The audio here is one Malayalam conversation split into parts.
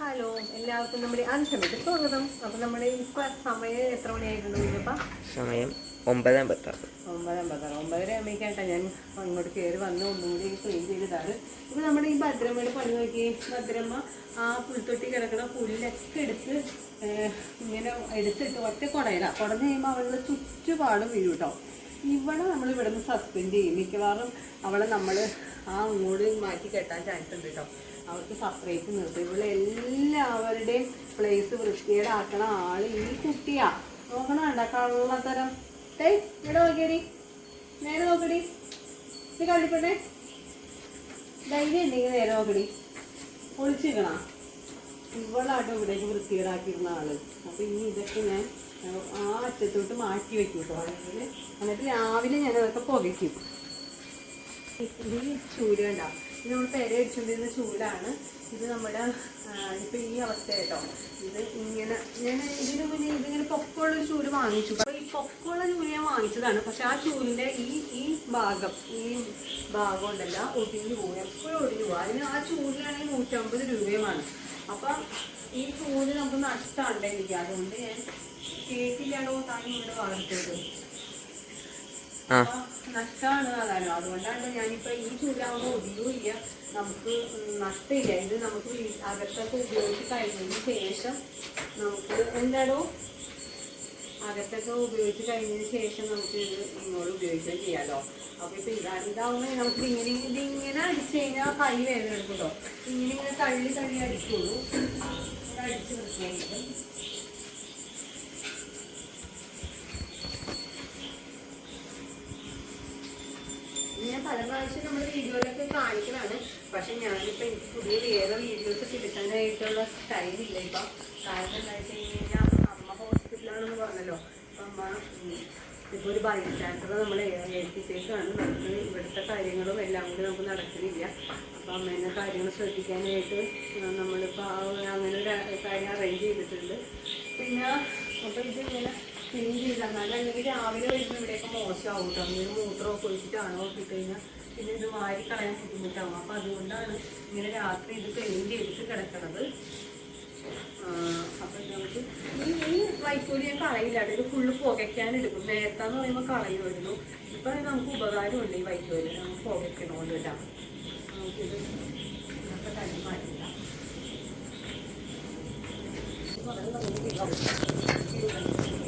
ഹലോ എല്ലാവർക്കും നമ്മുടെ അൻഷമിക്ക് സ്വാഗതം. അപ്പോൾ നമ്മുടെ ഇപ്പൊ സമയം എത്ര മണിയായിട്ടുണ്ട് സമയം ഒമ്പത് അമ്പത്താറ്. ഒമ്പത് അമ്പത്താറ്. ഒമ്പതര ആകുമ്പോഴേക്കാട്ടാ ഞാൻ അങ്ങോട്ട് കയറി വന്ന് ഒന്നും കൂടി ക്ലീൻ ചെയ്തതാണ് ഇപ്പൊ നമ്മുടെ ഈ ഭദ്രമ്മയുടെ പണി നോക്കി. ഭദ്രമ്മ ആ പുൽത്തൊട്ടി കിടക്കുന്ന പുല്ലൊക്കെ എടുത്ത് ഇങ്ങനെ എടുത്തിട്ട് ഒറ്റ കുടയില. കുടഞ്ഞ് കഴിയുമ്പോൾ അവളുടെ ചുറ്റുപാടും വീഴും കേട്ടോ ഇവിടെ നമ്മൾ ഇവിടെ നിന്ന് സസ്പെൻഡ് ചെയ്യും. മിക്കവാറും അവളെ നമ്മൾ ആ അങ്ങോട്ട് മാറ്റി കെട്ടാൻ ചാൻസ് ഉണ്ട് കേട്ടോ അവർക്ക് സെപ്പറേറ്റ് നിർത്തും ഇവിടെ എല്ലാവരുടെയും പ്ലേസ് വൃത്തികേടാക്കണ ആൾ ഈ കുട്ടിയാ. നോക്കണ കണ്ട കള്ളത്തരം. ഏയ് ഇവിടെ നോക്കിയടി. നേരെ നോക്കടി ഇത് കണ്ടിപ്പോട്ടെ ധൈര്യം ഉണ്ടെങ്കിൽ നേരെ നോക്കടി ഒളിച്ചിരിക്കണ. ഇവളാട്ടോ ഇവിടേക്ക് വൃത്തികേടാക്കിയിരുന്ന ആൾ. അപ്പൊ ഇനി ഇതൊക്കെ ഞാൻ ഏഹ്, അറ്റത്തോട്ട് മാറ്റി വെക്കും കേട്ടോ എന്നിട്ട് രാവിലെ ഞാൻ അതൊക്കെ പുകയ്ക്കും. ഈ കണ്ട? ഇത് നമ്മൾ പെര അടിച്ചുകൊണ്ടിരുന്ന ചൂലാണ് ഇത് നമ്മുടെ ഇപ്പം ഈ അവസ്ഥ കേട്ടോ ഇത് ഇങ്ങനെ ഞാൻ ഇതിന് മുന്നേ ഇതിങ്ങനെ പൊക്കമുള്ള ചൂൽ വാങ്ങിച്ചു. അപ്പോൾ ഈ പൊക്കമുള്ള ചൂൽ ഞാൻ വാങ്ങിച്ചതാണ്. പക്ഷെ ആ ചൂലിന്റെ ഈ ഈ ഭാഗം ഈ ഭാഗം ഉണ്ടല്ല ഒടിഞ്ഞു പോകും എപ്പോഴും ഒടിഞ്ഞു പോകും അതിന് ആ ചൂലിനാണെങ്കിൽ നൂറ്റമ്പത് രൂപയുമാണ്. അപ്പൊ ഈ ചൂൽ നമുക്ക് നഷ്ടമുണ്ടെങ്കിൽ അതുകൊണ്ട് ഞാൻ കേട്ടില്ലാണ്ടോ താൻ ഇവിടെ വാങ്ങിച്ചത് നഷ്ടമാണ് അതാണ് അതുകൊണ്ടാണ് ഞാനിപ്പോ ഈ ചൂലാകുമ്പോൾ ഒടിയൂല്ല നമുക്ക് നഷ്ടമില്ല. ഇത് നമുക്ക് അകത്തൊക്കെ ഉപയോഗിച്ച് കഴിഞ്ഞതിന് ശേഷം നമുക്ക് എന്താണോ അകത്തൊക്കെ ഉപയോഗിച്ച് കഴിഞ്ഞതിന് ശേഷം നമുക്ക് ഇത് ഇങ്ങോട്ട് ഉപയോഗിക്കുകയും ചെയ്യാലോ. അപ്പൊ ഇപ്പൊ ഇതാണ് ഇതാവുമ്പോൾ നമുക്ക് ഇങ്ങനെ ഇത് ഇങ്ങനെ അടിച്ചു കഴിഞ്ഞാൽ കൈ വേദന എടുക്കുമല്ലോ ഇങ്ങനെ ഇങ്ങനെ തള്ളി തള്ളി അടിക്കുള്ളൂ. അടിച്ച് വൃത്തിയായിട്ട് പല പ്രാവശ്യം നമ്മൾ വീഡിയോയിലൊക്കെ കാണിക്കുന്നതാണ് പക്ഷെ ഞാനിപ്പോൾ എനിക്ക് പുതിയ വേറെ വീഡിയോസ് എടുക്കാനായിട്ടുള്ള ടൈമില്ല ഇപ്പം കാരണം എന്താ വെച്ച് കഴിഞ്ഞാൽ അമ്മ ഹോസ്പിറ്റലാണെന്ന് പറഞ്ഞല്ലോ. അപ്പം അമ്മ ഇപ്പോൾ ഇപ്പൊ ഒരു ബൈസ്റ്റാൻഡർ നമ്മൾ ഏൽപ്പിച്ചേക്കാണ്. നമുക്ക് ഇവിടുത്തെ കാര്യങ്ങളും എല്ലാം കൂടി നമുക്ക് നടക്കുന്നില്ല. അപ്പം അമ്മേനെ കാര്യങ്ങൾ ശ്രദ്ധിക്കാനായിട്ട് നമ്മളിപ്പോൾ അങ്ങനെ ഒരു കാര്യം അറേഞ്ച് ചെയ്തിട്ടുണ്ട്. പിന്നെ അപ്പോൾ ഇത് ഇങ്ങനെ ക്ലീൻ ചെയ്താൽ അല്ലെങ്കിൽ രാവിലെ വരുമ്പോൾ ഇവിടെയൊക്കെ മോശമാവും കേട്ടോ അങ്ങനെ മൂത്രമൊക്കെ ഒഴിച്ചിട്ടാണോ കിട്ടുകഴിഞ്ഞാൽ പിന്നെ ഇത് വാരി കളയാൻ ബുദ്ധിമുട്ടാവും. അപ്പം അതുകൊണ്ടാണ് ഇങ്ങനെ രാത്രി ഇത് ക്ലീൻ ചെയ്തിട്ട് കിടക്കണത്. അപ്പം നമുക്ക് ഈ ഈ വൈക്കോൽ ഞാൻ കളയില്ല. ഇത് ഫുള്ള് പുകയ്ക്കാൻ നേരത്തെ പറയുമ്പോൾ കളയുമായിരുന്നു ഇപ്പം നമുക്ക് ഉപകാരമുണ്ട് ഈ വൈക്കോൽ. നമുക്ക് പുകയ്ക്കണോണ്ട് കേട്ടോ നമുക്കിത് ഇതൊക്കെ തന്നെ മാറ്റില്ല. നമ്മൾ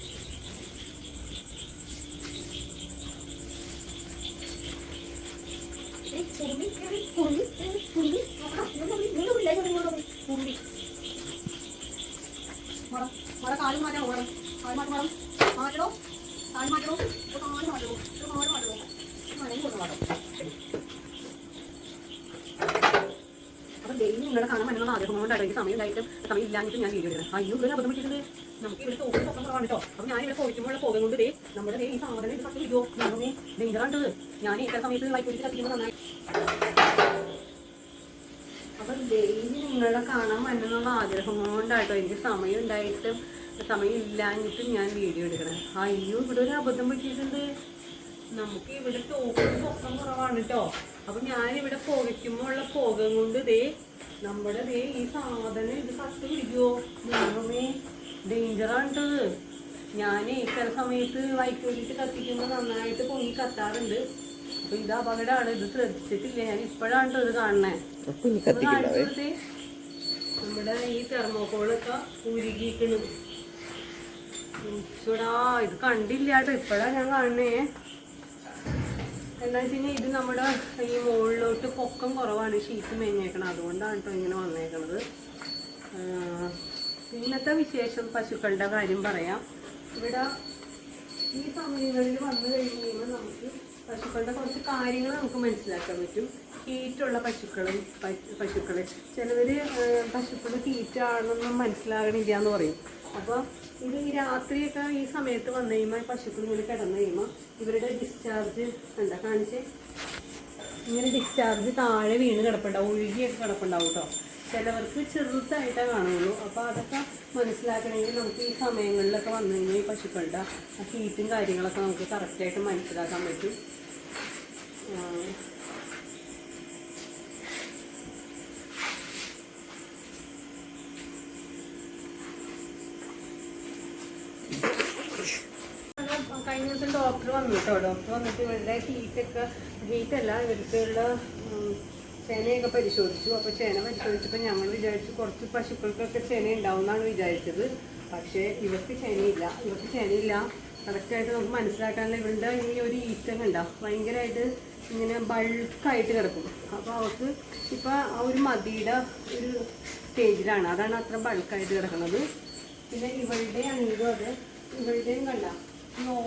അങ്ങോട്ടോട്ട് അത് നമുക്ക് സന്തോഷമില്ല കാണിച്ചില്ല കാണിച്ചു കാലും മാറ്റാം ഓടണം കാൽ മാറ്റം വേണം മാറ്റണോ കാൽ മാറ്റണോ കാൽ മാറ്റണോ കാൽ മാറ്റണോ കൊണ്ട് മാറ്റണം അപ്പൊ ഡെയിലി നിങ്ങളെ ആഗ്രഹം കൊണ്ടാണ് എനിക്ക് സമയം സമയമില്ലാഞ്ഞിട്ട് ഞാൻ വീഡിയോ എടുക്കുന്നത് അയ്യോ അബദ്ധം പറ്റിയിട്ടുണ്ട്. നമുക്ക് ഇവിടെ തോന്നുന്ന പൊക്കം കുറവാണ് കേട്ടോ അപ്പൊ ഞാൻ ഇവിടെ പോയിട്ടുമ്പോൾ പോകാൻ ദേ നമ്മുടെ ദേ ഈ സാധനം ഇത് കത്തി വിടുവോ ഞാനേ ഡേഞ്ചറാണ്ട് ഞാൻ ഇത്ര സമയത്ത് വൈക്കോലിച്ച് കത്തിക്കുമ്പോൾ നന്നായി. അപ്പം ഡെയിലി നിങ്ങളെ കാണാൻ പറ്റുന്നുള്ള ആഗ്രഹം കൊണ്ടാട്ടോ എനിക്ക് സമയം ഉണ്ടായിട്ടും സമയം ഇല്ലാഞ്ഞിട്ടും ഞാൻ വീഡിയോ എടുക്കണം അയ്യോ ഇവിടെ ഒരു അബദ്ധം പറ്റിയിട്ടുണ്ട്. നമുക്ക് ഇവിടെ തോക്കുന്ന പൊക്കം കുറവാണ് കേട്ടോ അപ്പൊ ഞാൻ ഇവിടെ പുകയ്ക്കുമ്പോൾ ഉള്ള പുക കൊണ്ട് ദേ നമ്മുടെ ദേ ഈ സാധനം ഇത് കട്ട് പിടിക്കുവോ? ദൈവമേ ഡേഞ്ചറാണ് ഞാൻ ചില സമയത്ത് വൈക്കോലിട്ട് കത്തിക്കുമ്പോൾ നന്നായിട്ട് പൊങ്ങി കത്താറുണ്ട്. അപ്പൊ ഇത് അപകടമാണ്. ഇത് ശ്രദ്ധിച്ചിട്ടില്ല. ഞാൻ ഇപ്പോഴാണ് ഇത് കാണണേ നമ്മുടെ ഈ തെർമോക്കോളൊക്കെ ഉരുകിക്കണ് ഇത് കണ്ടില്ല കേട്ടോ. ഇപ്പഴാ ഞാൻ കാണണേ എന്താ വെച്ച് ഇത് നമ്മുടെ ഈ മുകളിലോട്ട് പൊക്കം കുറവാണ്. ഷീറ്റ് മേഞ്ഞേക്കണം അതുകൊണ്ടാണ് കേട്ടോ ഇങ്ങനെ വന്നേക്കുന്നത് ഇന്നത്തെ വിശേഷം പശുക്കളുടെ കാര്യം പറയാം. ഇവിടെ ഈ സമയങ്ങളിൽ വന്നു കഴിഞ്ഞ് കഴിയുമ്പോൾ നമുക്ക് പശുക്കളുടെ കുറച്ച് കാര്യങ്ങൾ നമുക്ക് മനസ്സിലാക്കാൻ പറ്റും. ഹീറ്റുള്ള പശുക്കളും പശുക്കളെ. ചിലവർ പശുക്കളുടെ ഹീറ്റാണെന്നും മനസ്സിലാകണില്ല എന്ന് പറയും. അപ്പോൾ ഇത് ഈ രാത്രിയൊക്കെ ഈ സമയത്ത് വന്നു കഴിയുമ്പോൾ പശുക്കൾ ഇങ്ങനെ കിടന്നു കഴിയുമ്പോൾ ഇവരുടെ ഡിസ്ചാർജ് എന്താ കാണിച്ച്? ഇങ്ങനെ ഡിസ്ചാർജ് താഴെ വീണ് കിടപ്പുണ്ടാവും ഒഴുകിയൊക്കെ കിടപ്പുണ്ടാവും കേട്ടോ ചിലവർക്ക് ചെറുതായിട്ടേ കാണുള്ളൂ. അപ്പോൾ അതൊക്കെ മനസ്സിലാക്കണമെങ്കിൽ നമുക്ക് ഈ സമയങ്ങളിലൊക്കെ വന്നു കഴിഞ്ഞാൽ ഈ പശുക്കളുടെ ആ ഹീറ്റും കാര്യങ്ങളൊക്കെ നമുക്ക് കറക്റ്റായിട്ട് മനസ്സിലാക്കാൻ പറ്റും. കഴിഞ്ഞ ദിവസം ഡോക്ടർ വന്നു കേട്ടോ ഡോക്ടർ വന്നിട്ട് ഇവരുടെ ഹീറ്റൊക്കെ ഹീറ്റല്ല ഇവർക്കുള്ള ചേനയൊക്കെ പരിശോധിച്ചു. അപ്പോൾ ചേന പരിശോധിച്ചപ്പോൾ ഞങ്ങൾ വിചാരിച്ചു കുറച്ച് പശുക്കൾക്കൊക്കെ ചേന ഉണ്ടാവും എന്നാണ് വിചാരിച്ചത്. പക്ഷേ ഇവർക്ക് ചേനയില്ല. ഇവർക്ക് ചേനയില്ല. കറക്റ്റായിട്ട് നമുക്ക് മനസ്സിലാക്കാനുള്ള ഇവരുടെ ഈ ഒരു ഈറ്റം കണ്ട? ഭയങ്കരമായിട്ട് ഇങ്ങനെ ബൾക്കായിട്ട് കിടക്കും. അപ്പോൾ അവർക്ക് ഇപ്പോൾ ആ ഒരു മതിയുടെ ഒരു സ്റ്റേജിലാണ്. അതാണ് അത്ര ബൾക്കായിട്ട് കിടക്കുന്നത്. പിന്നെ ഇവളുടെ ആണെങ്കിലും അത് ഇവളുടെയും കണ്ട.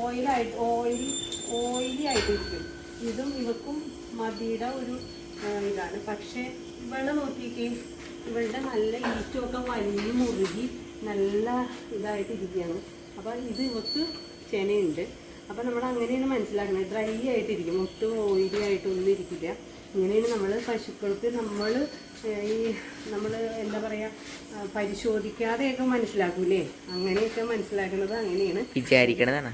ഓയിലായിട്ട് ഓയിൽ ഓയിലി ആയിട്ടിരിക്കും. ഇതും ഇവക്കും മതിയുടെ ഒരു ഇതാണ്. പക്ഷേ ഇവളെ നോക്കിയിട്ടേ ഇവളുടെ നല്ല ഈറ്റമൊക്കെ വലിഞ്ഞ് മുറുകി നല്ല ഇതായിട്ട് ഇരിക്കുകയാണ് അപ്പോൾ ഇത് ഇവക്ക് ചെനയുണ്ട്. അപ്പോൾ നമ്മൾ അങ്ങനെയാണ് മനസ്സിലാക്കുന്നത്. ഡ്രൈ ആയിട്ടിരിക്കും. ഒട്ടും ഓയിലി ആയിട്ടൊന്നും ഇരിക്കില്ല. ഇങ്ങനെയാണ് നമ്മൾ പശുക്കൾക്ക് നമ്മൾ ഈ നമ്മൾ എന്താ പറയുക പരിശോധിക്കാതെയൊക്കെ മനസ്സിലാക്കൂലേ? അങ്ങനെയൊക്കെ മനസ്സിലാക്കുന്നത് അങ്ങനെയാണ്. വിചാരിക്കണതാണ്.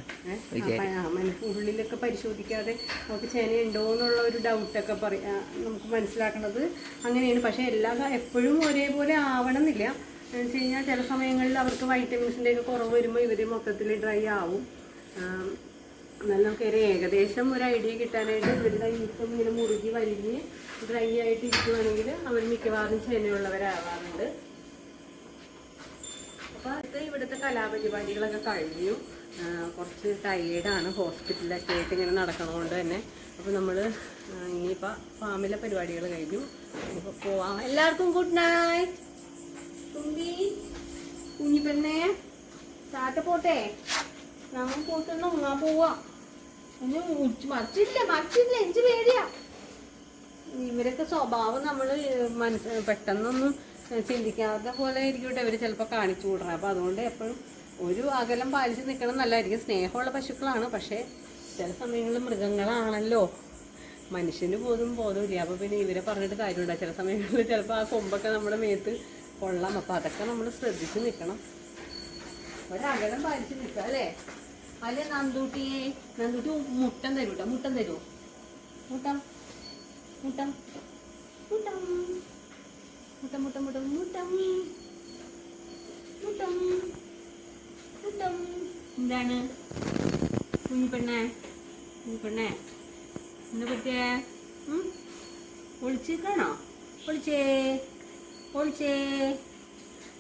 ഉള്ളിലൊക്കെ പരിശോധിക്കാതെ നമുക്ക് ചേന ഉണ്ടോ എന്നുള്ള ഒരു ഡൗട്ടൊക്കെ പറയാ നമുക്ക് മനസ്സിലാക്കുന്നത് അങ്ങനെയാണ്. പക്ഷേ എല്ലാ എപ്പോഴും ഒരേപോലെ ആവണമെന്നില്ല. എന്ന് വെച്ച് കഴിഞ്ഞാൽ ചില സമയങ്ങളിൽ അവർക്ക് വൈറ്റമിൻസിന്റെ ഒക്കെ കുറവ് വരുമ്പോൾ ഇവർ മൊത്തത്തിൽ ഡ്രൈ ആവും. ഒരു ഏകദേശം ഒരു ഐഡിയ കിട്ടാനായിട്ട് ഇവരുടെ ഈപ്പം ഇങ്ങനെ മുറുകി വലിഞ്ഞ് ഡ്രൈ ആയിട്ട് ഇരിക്കുവാണെങ്കിൽ അവർ മിക്കവാറും ചെന്നുള്ളവരാവാറുണ്ട് അപ്പോൾ അത് ഇവിടുത്തെ കലാപരിപാടികളൊക്കെ കഴിഞ്ഞു. കുറച്ച് ടയേർഡാണ് ഹോസ്പിറ്റലിലൊക്കെ ആയിട്ട് ഇങ്ങനെ നടക്കണതുകൊണ്ട് തന്നെ. അപ്പോൾ നമ്മൾ ഇനിയിപ്പോൾ ഫാമിലെ പരിപാടികൾ കഴിഞ്ഞു. ഇപ്പോൾ പോവാം. എല്ലാവർക്കും ഗുഡ് നൈറ്റ് തുമ്പി കുഞ്ഞിപ്പെണ്ണേ. താറ്റ പോട്ടെ. നമ്മൾ പോട്ടെന്ന് ഉങ്ങാൻ പോവാ. മച്ചില്ല മച്ചില്ല എനിക്ക് പേടിയാ. ഇവരൊക്കെ സ്വഭാവം നമ്മൾ മനസ്സ് പെട്ടെന്നൊന്നും ചിന്തിക്കാത്ത പോലെ ആയിരിക്കും ഇവർ ചിലപ്പോൾ കാണിച്ചു കൂടണം. അപ്പോൾ അതുകൊണ്ട് എപ്പോഴും ഒരു അകലം പാലിച്ച് നിൽക്കണം നല്ലതായിരിക്കും സ്നേഹമുള്ള പശുക്കളാണ്. പക്ഷേ ചില സമയങ്ങളിൽ മൃഗങ്ങളാണല്ലോ. മനുഷ്യന് പോലും ബോധമില്ല. അപ്പോൾ പിന്നെ ഇവരെ പറഞ്ഞിട്ട് കാര്യമുണ്ടോ ചില സമയങ്ങളിൽ ചിലപ്പോൾ ആ കൊമ്പൊക്കെ നമ്മുടെ മേത്ത് കൊള്ളാം. അപ്പോൾ അതൊക്കെ നമ്മൾ ശ്രദ്ധിച്ച് നിൽക്കണം. ഒരകലം പാലിച്ച് നിൽക്കുക അല്ലേ? അല്ലേ നന്ദൂട്ടിയെ? നന്ദൂട്ടി മുട്ടൻ തരൂ കേട്ടോ മുട്ടൻ തരുമോ മുട്ടം. മുട്ടം. മുട്ടം. മുട്ടം മുട്ടം മുട്ടം മുട്ടം. മുട്ടം. മുട്ടം. എന്താണ്? കുഞ്ഞു പെണ്ണേ എന്നെ പറ്റിയേ? ഉം? ഒളിച്ചിരിക്കണോ ഒളിച്ചേ. ഒളിച്ചേ.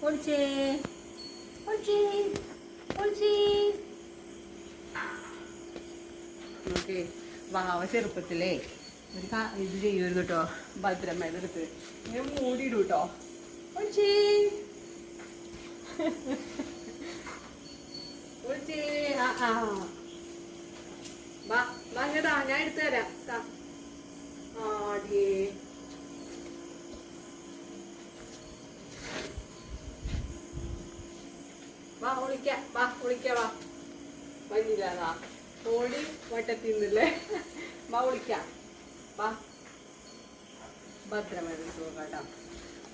ഒളിച്ചേ. ഒളിച്ചേ. ഒളിച്ചേ. ഓക്കെ വാവ ചെറുപ്പത്തിലേ ഒരു ഇത് ചെയ്യുമായിരുന്നു കേട്ടോ. ഭദ്രമ്മയുടെ അടുത്ത്. ഇങ്ങനെ മൂടിയിടും കേട്ടോ. ഒളിച്ചേ. ഒളിച്ചേ. ആ ഞാൻ എടുത്തു തരാം. വാ ഒളിക്ക. വാ ഒളിക്ക വാ. വന്നില്ലാതാ. ഓടി വട്ടത്തിൽ നിന്നില്ലേ വാ വിളിക്കാം. വാ. ഭദ്രമായിട്ട് നോക്കാട്ടോ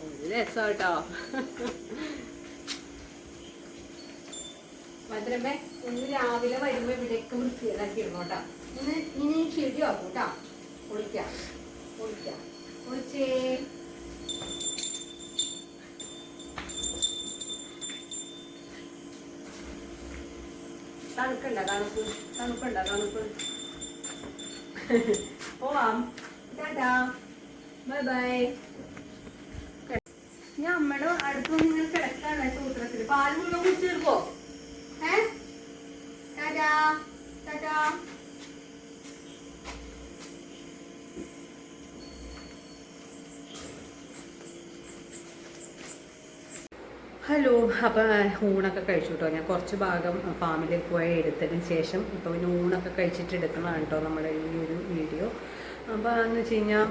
ഒരു രസമാട്ടോ ഭദ്രമേ ഇന്ന് രാവിലെ വരുമ്പോൾ ഇവിടെയൊക്കെ വൃത്തിയിലാക്കി ഇടണോട്ടാ ഇന്ന് ഇനി ചെടിയാക്കും കേട്ടോ കുളിക്കാം കുളിക്കാം കുളിച്ചേ തണുക്കണ്ട തണുപ്പ് തണുപ്പുണ്ട തണുപ്പ്. പോവാം. ടാറ്റാ. Bye bye. ഞാൻ അമ്മയുടെ അടുത്ത് നിങ്ങൾ കിടക്കാണ് സൂത്രത്തിൽ പാൽ മുഴുവൻ കുടിച്ചു തീർക്കോ ഏ ടാറ്റാ ടാറ്റാ ഹലോ അപ്പം ഊണൊക്കെ കഴിച്ചു കേട്ടോ ഞാൻ കുറച്ച് ഭാഗം ഫാമിലിയിൽ പോയി എടുത്തതിന് ശേഷം ഇപ്പോൾ പിന്നെ ഊണൊക്കെ കഴിച്ചിട്ട് എടുക്കുന്നതാണ് കേട്ടോ നമ്മുടെ ഈ ഒരു വീഡിയോ. അപ്പോൾ എന്ന് വെച്ച് കഴിഞ്ഞാൽ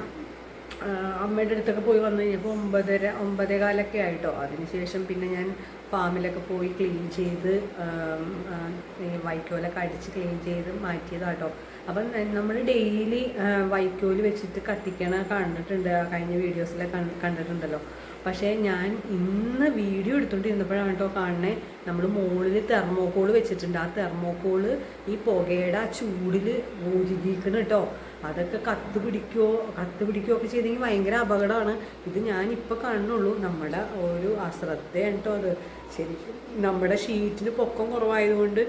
അമ്മയുടെ അടുത്തൊക്കെ പോയി വന്നു കഴിഞ്ഞപ്പോൾ ഒമ്പതര ഒമ്പതേ കാലൊക്കെ ആയിട്ടോ അതിനുശേഷം പിന്നെ ഞാൻ ഫാമിലൊക്കെ പോയി ക്ലീൻ ചെയ്ത് വൈക്കോലൊക്കെ അടിച്ച് ക്ലീൻ ചെയ്ത് മാറ്റിയതാട്ടോ. അപ്പം നമ്മൾ ഡെയിലി വൈക്കോൽ വെച്ചിട്ട് കത്തിക്കണ കണ്ടിട്ടുണ്ട് കഴിഞ്ഞ വീഡിയോസിലൊക്കെ കണ്ടിട്ടുണ്ടല്ലോ. പക്ഷേ ഞാൻ ഇന്ന് വീഡിയോ എടുത്തുകൊണ്ടിരുന്നപ്പോഴാണ് കേട്ടോ കാണണേ നമ്മൾ മുകളിൽ തെർമോക്കോൾ വെച്ചിട്ടുണ്ട്. ആ തെർമോക്കോൾ ഈ പുകയുടെ ആ ചൂടിൽ ഊരുകിക്കണം കേട്ടോ. അതൊക്കെ കത്ത് പിടിക്കുകയോ കത്ത് പിടിക്കുകയോ ഒക്കെ ചെയ്തെങ്കിൽ ഭയങ്കര അപകടമാണ്. ഇത് ഞാനിപ്പോൾ കാണുന്നുള്ളൂ. നമ്മുടെ ഒരു അശ്രദ്ധയാണ് കേട്ടോ അത്. ശരിക്കും നമ്മുടെ ഷീറ്റിന് പൊക്കം കുറവായതുകൊണ്ട്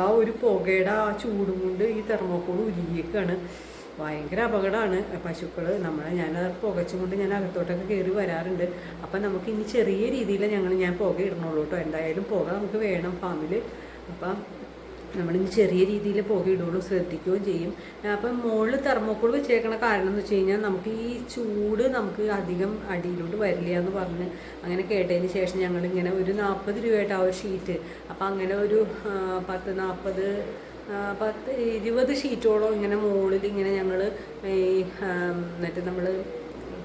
ആ ഒരു പുകയുടെ ആ ചൂടും കൊണ്ട് ഈ തെർമോക്കോൾ ഉരുകിയേക്കാണ് ഭയങ്കര അപകടമാണ്. പശുക്കൾ നമ്മളെ ഞാൻ പുകച്ചുകൊണ്ട് ഞാൻ അകത്തോട്ടൊക്കെ കയറി വരാറുണ്ട്. അപ്പം നമുക്ക് ഇനി ചെറിയ രീതിയിൽ ഞങ്ങൾ ഞാൻ പുക ഇടണുള്ളൂ കേട്ടോ എന്തായാലും പുക നമുക്ക് വേണം ഫാമിൽ അപ്പം നമ്മളിനി ചെറിയ രീതിയിൽ പുക ഇടുള്ളൂ. ശ്രദ്ധിക്കുകയും ചെയ്യും. അപ്പം മുകളിൽ തെർമോക്കോൾ വെച്ചേക്കണ കാരണം എന്ന് വെച്ച് കഴിഞ്ഞാൽ നമുക്ക് ഈ ചൂട് നമുക്ക് അധികം അടിയിലോട്ട് വരില്ല എന്ന് പറഞ്ഞ് അങ്ങനെ കേട്ടതിന് ശേഷം ഞങ്ങളിങ്ങനെ ഒരു നാൽപ്പത് രൂപയായിട്ട് ആ ഒരു ഷീറ്റ് അപ്പം അങ്ങനെ ഒരു പത്ത് നാൽപ്പത് പത്ത് ഇരുപത് ഷീറ്റോളം ഇങ്ങനെ മുകളിൽ ഇങ്ങനെ ഞങ്ങൾ ഈ മറ്റേ നമ്മൾ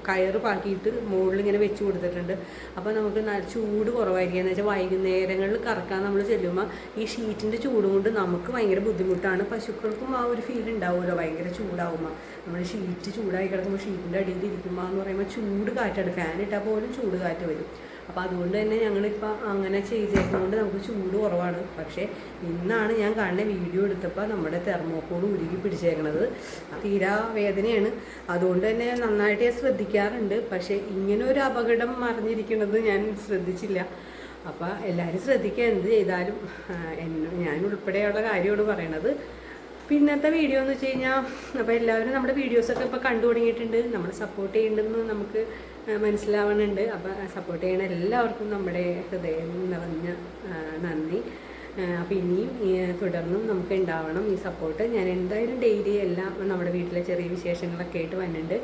കയറ് പാക്കിയിട്ട് മുകളിൽ ഇങ്ങനെ വെച്ച് കൊടുത്തിട്ടുണ്ട്. അപ്പോൾ നമുക്ക് നല്ല ചൂട് കുറവായിരിക്കും. എന്ന് വെച്ചാൽ വൈകുന്നേരങ്ങളിൽ കറക്കാൻ നമ്മൾ ചെല്ലുമ്പോൾ ഈ ഷീറ്റിന്റെ ചൂട് കൊണ്ട് നമുക്ക് ഭയങ്കര ബുദ്ധിമുട്ടാണ്. പശുക്കൾക്കും ആ ഒരു ഫീൽ ഉണ്ടാവുമല്ലോ ഭയങ്കര ചൂടാവുമ്പോൾ നമ്മൾ ഷീറ്റ് ചൂടായി കിടക്കുമ്പോൾ ഷീറ്റിന്റെ അടിയിൽ ഇരിക്കുമ്പോൾ എന്ന് പറയുമ്പോൾ ചൂട് കാറ്റാണ്. ഫാൻ ഇട്ടാൽ പോലും ചൂട് കാറ്റ് വരും. അപ്പോൾ അതുകൊണ്ട് തന്നെ ഞങ്ങളിപ്പോൾ അങ്ങനെ ചെയ്തേക്കുന്നതുകൊണ്ട് നമുക്ക് ചൂട് കുറവാണ്. പക്ഷേ ഇന്നാണ് ഞാൻ കാണുന്ന വീഡിയോ എടുത്തപ്പോൾ നമ്മുടെ തെർമോക്കോൾ ഉരുകി പിടിച്ചേക്കണത്. തീരാ വേദനയാണ്. അതുകൊണ്ട് തന്നെ നന്നായിട്ട് ഞാൻ ശ്രദ്ധിക്കാറുണ്ട്. പക്ഷേ ഇങ്ങനെ ഒരു അപകടം മറിഞ്ഞിരിക്കുന്നത് ഞാൻ ശ്രദ്ധിച്ചില്ല. അപ്പോൾ എല്ലാവരും ശ്രദ്ധിക്കുക എന്ത് ചെയ്താലും ഞാൻ ഉൾപ്പെടെയുള്ള കാര്യമാണ് പറയണത്. പിന്നത്തെ വീഡിയോ എന്ന് വെച്ച് കഴിഞ്ഞാൽ അപ്പോൾ എല്ലാവരും നമ്മുടെ വീഡിയോസൊക്കെ ഇപ്പോൾ കണ്ടു തുടങ്ങിയിട്ടുണ്ട്. നമ്മൾ സപ്പോർട്ട് ചെയ്യേണ്ടെന്ന് നമുക്ക് മനസ്സിലാവുന്നുണ്ട്. അപ്പോൾ സപ്പോർട്ട് ചെയ്യണ എല്ലാവർക്കും നമ്മുടെ ഹൃദയം നിറഞ്ഞ നന്ദി. അപ്പോൾ ഇനിയും തുടർന്നും നമുക്ക് ഉണ്ടാവണം ഈ സപ്പോർട്ട് ഞാൻ എന്തായാലും ഡെയിലി എല്ലാം നമ്മുടെ വീട്ടിലെ ചെറിയ വിശേഷങ്ങളൊക്കെ ആയിട്ട് വരുന്നുണ്ട്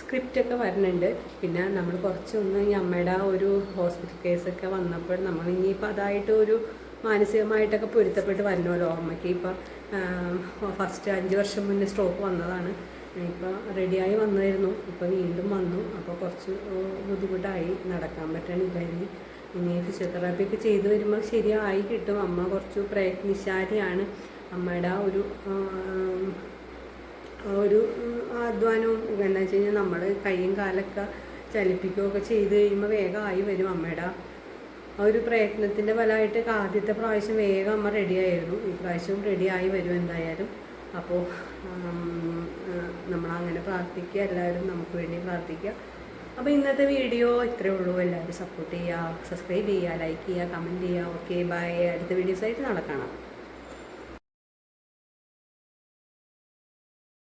സ്ക്രിപ്റ്റൊക്കെ വരുന്നുണ്ട് പിന്നെ നമ്മൾ കുറച്ചൊന്ന് ഈ അമ്മയുടെ ഒരു ഹോസ്പിറ്റൽ കേസൊക്കെ വന്നപ്പോൾ നമ്മൾ ഇനിയിപ്പോൾ അതായിട്ട് ഒരു മാനസികമായിട്ടൊക്കെ പൊരുത്തപ്പെട്ട് വരണമല്ലോ അമ്മയ്ക്ക്? ഇപ്പോൾ ഫസ്റ്റ് അഞ്ച് വർഷം മുന്നേ സ്ട്രോക്ക് വന്നതാണ്. ഇപ്പോൾ റെഡിയായി വന്നായിരുന്നു. ഇപ്പോൾ വീണ്ടും വന്നു. അപ്പോൾ കുറച്ച് ബുദ്ധിമുട്ടായി. നടക്കാൻ പറ്റണില്ല ഇനി. ഇനി ഫിസിയോതെറാപ്പി ഒക്കെ ചെയ്ത് വരുമ്പോൾ ശരിയായി കിട്ടും. അമ്മ കുറച്ച് പ്രയത്നിശാലിയാണ് അമ്മയുടെ ആ ഒരു ഒരു അധ്വാനവും എന്താ വെച്ച് കഴിഞ്ഞാൽ നമ്മൾ കൈയും കാലൊക്കെ ചലിപ്പിക്കുകയൊക്കെ ചെയ്ത് കഴിയുമ്പോൾ വേഗമായി വരും അമ്മയുടെ. ആ ഒരു പ്രയത്നത്തിന്റെ ഫലമായിട്ട് ആദ്യത്തെ പ്രാവശ്യം വേഗം അമ്മ റെഡിയായിരുന്നു ഈ പ്രാവശ്യവും റെഡിയായി വരും എന്തായാലും. അപ്പോൾ നമ്മളങ്ങനെ പ്രാർത്ഥിക്കുക. എല്ലാവരും നമുക്ക് വേണ്ടി പ്രാർത്ഥിക്കുക. അപ്പോൾ ഇന്നത്തെ വീഡിയോ ഇത്രയേ ഉള്ളൂ. എല്ലാവരും സപ്പോർട്ട് ചെയ്യുക സബ്സ്ക്രൈബ് ചെയ്യുക ലൈക്ക് ചെയ്യുക കമന്റ് ചെയ്യുക. ഓക്കെ ബൈ അടുത്ത വീഡിയോസായിട്ട് നാളെ കാണാം.